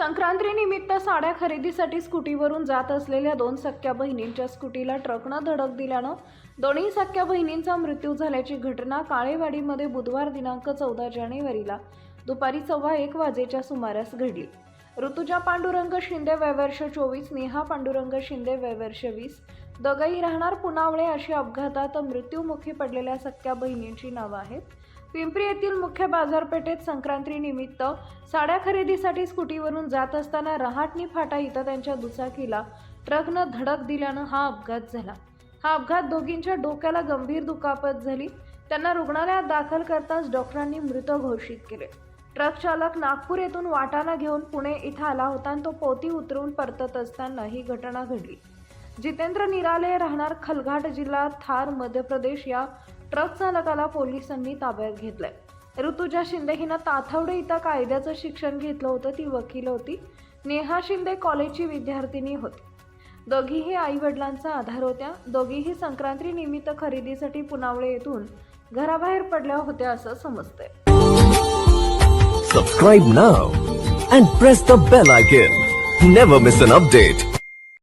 संक्रांतीनिमित्त साड्या खरेदीसाठी स्कूटीवरून जात असलेल्या दोन सख्या बहिणींच्या स्कूटीला ट्रकनं धडक दिल्यानं दोन्ही सख्या बहिणींचा मृत्यू झाल्याची घटना काळेवाडीमध्ये बुधवार दिनांक चौदा जानेवारीला दुपारी सव्वा एक वाजेच्या सुमारास घडली. ऋतुजा पांडुरंग शिंदे वयवर्ष चोवीस नेहा पांडुरंग शिंदे वयवर्ष वीस दोघंही राहणार पुनावळे अशी अपघातात मृत्यूमुखी पडलेल्या सख्या बहिणींची नावं आहेत. पिंपरी येथील मुख्य बाजारपेठेत संक्रांतीनिमित्त साड्या खरेदीसाठी स्कूटीवरून जात असताना रहाटणी फाटा इथं त्यांच्या दुचाकीला ट्रकनं धडक दिल्यानं हा अपघात झाला. हा अपघात दोघींच्या डोक्याला गंभीर दुखापत झाली. त्यांना रुग्णालयात दाखल करताच डॉक्टरांनी मृत घोषित केले. ट्रक चालक नागपूर येथून वाटाणा घेऊन पुणे इथं आला होता आणि तो पोती उतरून परतत असताना ही घटना घडली. जितेंद्र निराले राहणार खलघाट जिल्हा थार मध्य प्रदेश या ट्रक चालकाला पोलिसांनी ताब्यात घेतलंय. ऋतुजा शिंदे हिनं ताथवडे इथं कायद्याचं शिक्षण घेतलं होतं ती वकील होती. नेहा शिंदे कॉलेजची विद्यार्थिनी होती. दोघीही आई वडिलांचा आधार होत्या. दोघीही संक्रांती निमित्त खरेदीसाठी पुनावळे येथून घराबाहेर पडल्या होत्या असं समजतंय. Subscribe now and press the bell icon never miss an update